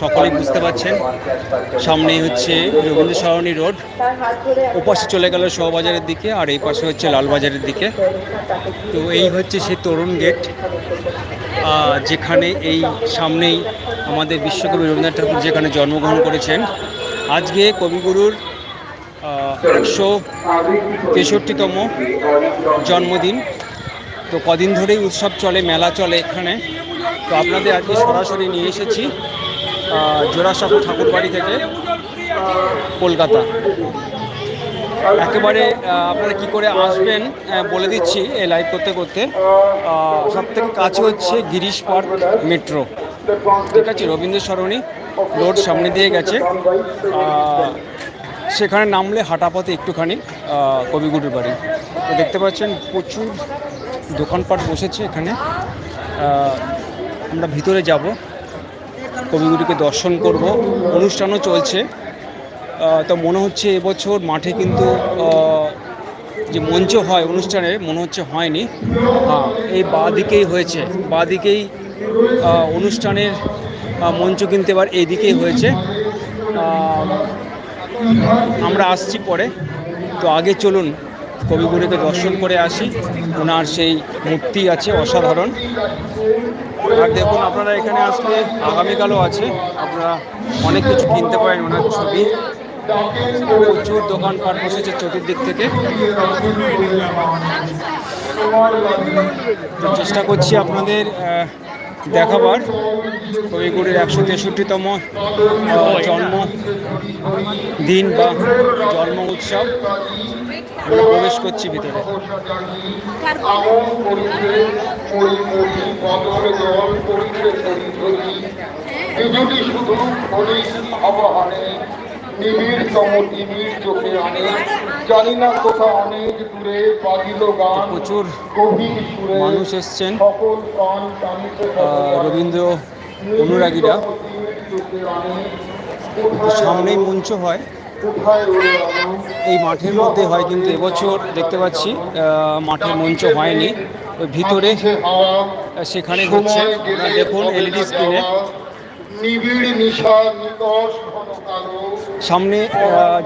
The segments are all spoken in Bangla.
সকলেই বুঝতে পারছেন। সামনেই হচ্ছে রবীন্দ্র সরণী রোড। ওপাশে চলে গেল শোভাবাজারের দিকে, আর এই পাশে হচ্ছে লালবাজারের দিকে। তো এই হচ্ছে সেই তরুণ গেট যেখানে এই সামনেই আমাদের বিশ্বকবি রবীন্দ্রনাথ ঠাকুর যেখানে জন্মগ্রহণ করেছেন। আজকে কবিগুরুর একশো তেষট্টিতম জন্মদিন। তো কদিন ধরেই উৎসব চলে, মেলা চলে এখানে। তো আপনাদের আজকে সরাসরি নিয়ে এসেছি। জোড়াসাঁকো ঠাকুরবাড়ি থেকে কলকাতা। একেবারে আপনারা কি করে আসবেন বলে দিচ্ছি এই লাইভ করতে করতে। সব থেকে কাছে হচ্ছে গিরিশ পার্ক মেট্রো। ঠিক আছে, রবীন্দ্র সরণি রোড সামনে দিয়ে গেছে। সেখানে নামলে হাঁটাপথে একটুখানি কবিগুরুর বাড়ি। তো দেখতে পাচ্ছেন প্রচুর দোকানপাট বসেছে এখানে। আমরা ভিতরে যাব। কবিগুরুকে দর্শন করব। অনুষ্ঠানও চলছে। তো মনে হচ্ছে এবছর মাঠে কিন্তু যে মঞ্চ হয় অনুষ্ঠানের মনে হচ্ছে হয়নি। হ্যাঁ। এই বাঁ দিকেই হয়েছে। বাঁ দিকেই অনুষ্ঠানের মঞ্চ কিন্তু এবার এই দিকেই হয়েছে। আমরা আসছি পরে। তো আগে চলুন কবিগুরুকে দর্শন করে আসি। ওনার সেই মূর্তি আছে অসাধারণ। আর দেখুন, আপনারা এখানে আসলে আগামীকালও আছে। আপনারা অনেক কিছু কিনতে পারেন ওনার ছবি। প্রচুর দোকানপাট বসেছে চতুর্দিক থেকে। চেষ্টা করছি আপনাদের দেখাবার। কবিগুরুর একশো তেষট্টিতম জন্ম দিন বা জন্ম উৎসব। প্রবেশ করছি ভিতরে। শুধু খনিজ নিবিড় চোখে আনে জানি না কোথা অনেক দূরে বাজিল গান প্রচুর সুরে মানুষ এসছেন। সকল রবীন্দ্র অনুরাগীরা। সামনেই মঞ্চ হয়। এই মাঠের মধ্যে হয় কিন্তু এবছর দেখতে পাচ্ছি মাঠের মঞ্চ হয়নি। ওই ভিতরে সেখানে হচ্ছে। দেখুন এলইডি স্ক্রিনে। নিবিড় নিশা নিকশ ঘন কালো। সামনে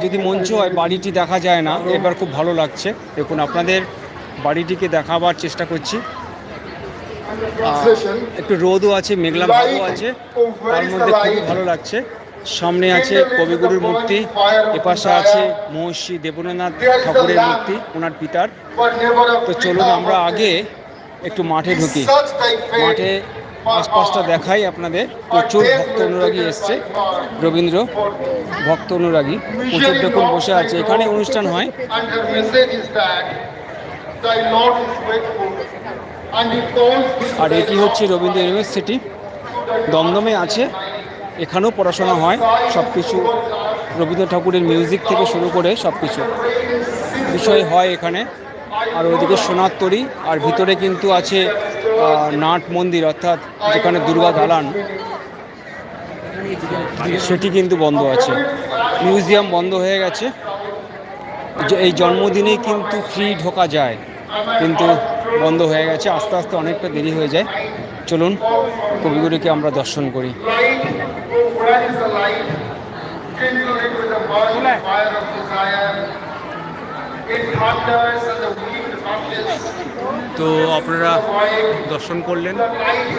যদি মঞ্চ হয়, বাড়িটি দেখা যায় না। এবার খুব ভালো লাগছে। দেখুন, আপনাদের বাড়িটিকে দেখাবার চেষ্টা করছি। একটু রোদও আছে, মেঘলা ভাবও আছে। তার মধ্যে খুব ভালো লাগছে। সামনে আছে কবিগুরুর মূর্তি, এপাশে আছে মহর্ষি দেবেন্দ্রনাথ ঠাকুরের মূর্তি, ওনার পিতার। তো চলুন, আমরা আগে একটু মাঠে ঢুকি। মাঠে আশপাশটা দেখাই আপনাদের। প্রচুর ভক্ত অনুরাগী এসছে। রবীন্দ্র ভক্ত অনুরাগী। প্রচুর দেখুন বসে আছে। এখানে অনুষ্ঠান হয়। আর এটি হচ্ছে রবীন্দ্র ইউনিভার্সিটি। দমদমে আছে। এখানেও পড়াশোনা হয়। সব কিছু রবীন্দ্র ঠাকুরের মিউজিক থেকে শুরু করে সব কিছু বিষয় হয় এখানে। আর ওইদিকে সোনার তরী, আর ভিতরে কিন্তু আছে নাট মন্দির, অর্থাৎ যেখানে দুর্গা দালান, সেটি কিন্তু বন্ধ আছে। মিউজিয়াম বন্ধ হয়ে গেছে। এই জন্মদিনেই কিন্তু ফ্রি ঢোকা যায়, কিন্তু বন্ধ হয়ে গেছে। আস্তে আস্তে অনেকটা দেরি হয়ে যায়। চলুন, কবিগুরুকে আমরা দর্শন করি. তো আপনারা দর্শন করলেন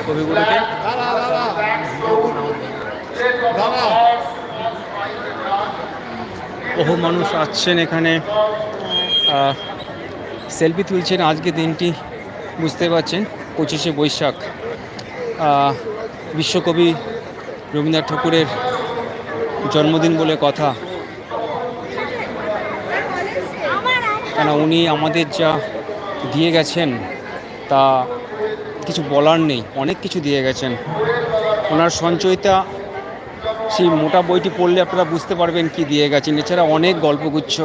কবিগুরুকে। বহু মানুষ আসছেন এখানে। সেলফি তুলছেন আজকে দিনটি, বুঝতে পারছেন, পঁচিশে বৈশাখ। বিশ্বকবি রবীন্দ্রনাথ ঠাকুরের জন্মদিন বলে কথা। কেন উনি আমাদের যা দিয়ে গেছেন, তা কিছু বলার নেই, অনেক কিছু দিয়ে গেছেন। ওনার সঞ্চয়িতা, সেই মোটা বইটি পড়লে আপনারা বুঝতে পারবেন কি দিয়ে গেছেন। এছাড়া অনেক গল্পগুচ্ছ,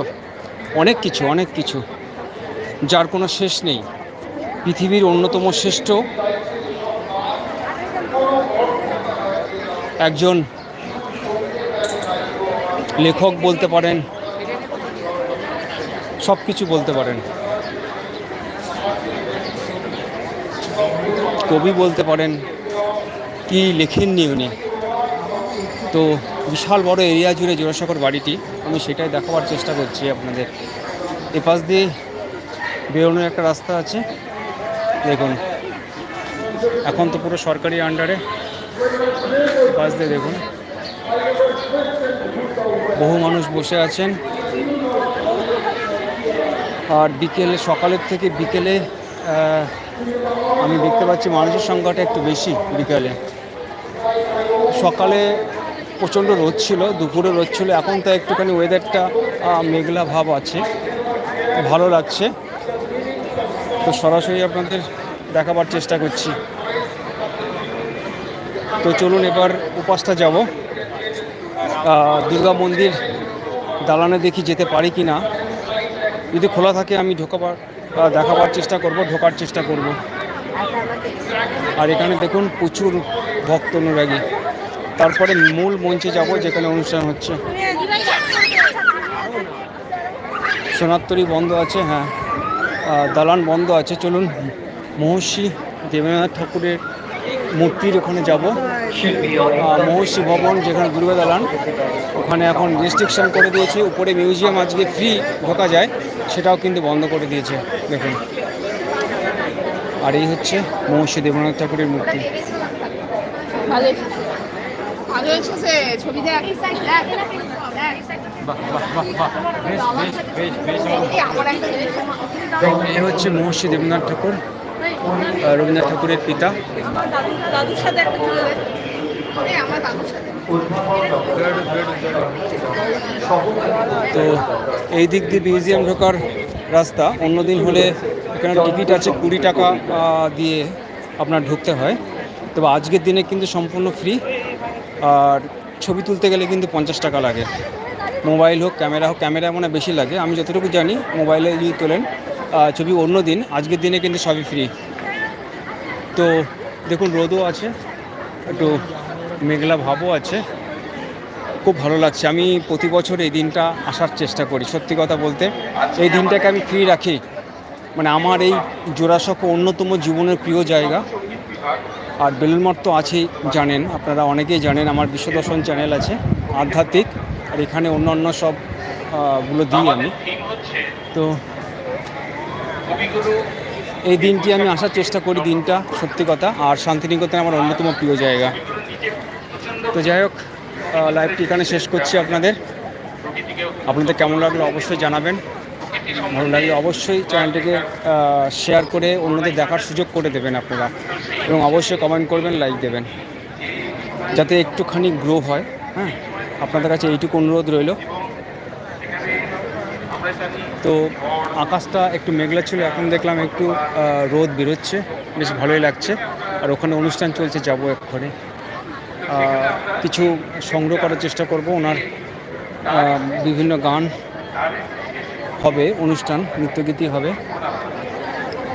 অনেক কিছু অনেক কিছু, যার কোনো শেষ নেই। পৃথিবীর অন্যতম শ্রেষ্ঠ একজন লেখক বলতে পারেন সব কিছু বলতে পারেন। কবি বলতে পারেন, কি লেখেননি উনি। তো বিশাল বড় এরিয়া জুড়ে জোড়াসাঁকোর বাড়িটি, আমি সেটাই দেখাবার চেষ্টা করছি আপনাদের। এ পাশ দিয়ে বেরোনোর একটা রাস্তা আছে। দেখুন, এখন তো পুরো সরকারি আন্ডারে। পাশ দিয়ে দেখুন, বহু মানুষ বসে আছেন। আর বিকেলে, সকালের থেকে বিকেলে আমি দেখতে পাচ্ছি মানুষের সংখ্যাটা একটু বেশি বিকেলে। সকালে প্রচণ্ড রোদ ছিল, দুপুরে রোদ ছিল, এখন তো একটুখানি ওয়েদারটা মেঘলা ভাব আছে। ভালো লাগছে। তো সরাসরি আপনাদের দেখাবার চেষ্টা করছি। তো চলুন এবার উপাসটা যাব। দুর্গা মন্দির দালানে দেখি যেতে পারি কি না যদি খোলা থাকে আমি ঢোকাবার আহ, দেখাবার চেষ্টা করব ঢোকার চেষ্টা করব। আর এখানে দেখুন প্রচুর ভক্ত অনুরাগী। তারপরে মূল মঞ্চে যাব যেখানে অনুষ্ঠান হচ্ছে। সোনাত্তরী বন্ধ আছে হ্যাঁ। দালান বন্ধ আছে চলুন। মহর্ষি দেবেন্দ্রনাথ ঠাকুরের মূর্তির ওখানে যাব। মহর্ষি ভবন যেখানে দুর্গা দালান ওখানে এখন রেস্ট্রিকশন করে দিয়েছে। উপরে মিউজিয়াম আজকে ফ্রি ঢোকা যায়, সেটাও কিন্তু বন্ধ করে দিয়েছে, দেখুন। আর এই হচ্ছে মহর্ষি দেবনাথ ঠাকুরের মূর্তি। এ হচ্ছে মহর্ষি দেবেন্দ্রনাথ ঠাকুর রবীন্দ্রনাথ ঠাকুরের পিতা। দাদুর সাথে একটা তো এই দিক দিয়ে মিউজিয়াম ঢোকার রাস্তা। অন্যদিন হলে এখানে টিকিট আছে কুড়ি টাকা দিয়ে আপনার ঢুকতে হয়। তবে আজকের দিনে কিন্তু সম্পূর্ণ ফ্রি আর ছবি তুলতে গেলে কিন্তু পঞ্চাশ টাকা লাগে। মোবাইল হোক, ক্যামেরা হোক, ক্যামেরা মানে বেশি লাগে। আমি যতটুকু জানি, মোবাইলে যদি তোলেন ছবি অন্য দিন, আজকের দিনে কিন্তু সবই ফ্রি তো দেখুন, রোদও আছে। একটু মেঘলা ভাবও আছে। খুব ভালো লাগছে। আমি প্রতি বছর এই দিনটা আসার চেষ্টা করি, সত্যি কথা বলতে। এই দিনটাকে আমি ফ্রি রাখি। মানে আমার এই জোড়াসাঁকো অন্যতম জীবনের প্রিয় জায়গা। আর বেলুর মঠ তো আছেই, জানেন। আপনারা অনেকেই জানেন, আমার বিশ্বদর্শন চ্যানেল আছে, আধ্যাত্মিক। আর এখানে অন্য অন্য সবগুলো দিই আমি। তো এই দিনটি আমি আসার চেষ্টা করি দিনটা, সত্যি কথা। আর শান্তিনিকেতন আমার অন্যতম প্রিয় জায়গা। তো যাই হোক লাইভটি এখানে শেষ করছি আপনাদের। আপনাদের কেমন লাগল অবশ্যই জানাবেন। ভালো লাগলে অবশ্যই চ্যানেলটিকে শেয়ার করে অন্যদের দেখার সুযোগ করে দেবেন আপনারা। এবং অবশ্যই কমেন্ট করবেন লাইক দেবেন। যাতে একটুখানি গ্রো হয় হ্যাঁ? আপনাদের কাছে এইটুকু অনুরোধ রইল। তো আকাশটা একটু মেঘলা ছিল, এখন দেখলাম একটু রোদ বেরোচ্ছে। বেশ ভালোই লাগছে। আর ওখানে অনুষ্ঠান চলছে, যাব এক্ষণে। কিছু সংগ্রহ করার চেষ্টা করব। ওনার বিভিন্ন গান হবে, অনুষ্ঠান, নৃত্যগীতি হবে।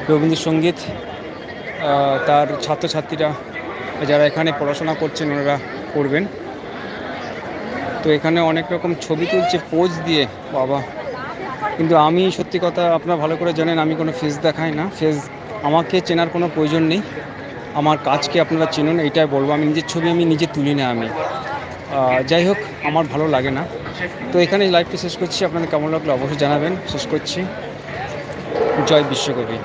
রবীন্দ্রসঙ্গীত তার ছাত্রছাত্রীরা, যারা এখানে পড়াশোনা করছেন, ওনারা করবেন। তো এখানে অনেক রকম ছবি তুলছে, পোজ দিয়ে, বাবা। কিন্তু আমি, সত্যি কথা, আপনারা ভালো করে জানেন, আমি কোনো ফেস দেখাই না। ফেস আমাকে চেনার কোনো প্রয়োজন নেই। আমার কাজকে আপনারা চিনুন, এইটাই বলব আমি, নিজের ছবি আমি নিজে তুলি না আমি। যাই হোক, আমার ভালো লাগে না। তো এখানে লাইভটি শেষ করছি, আপনাদের কেমন লাগল অবশ্যই জানাবেন। শেষ করছি। জয় বিশ্বকবি।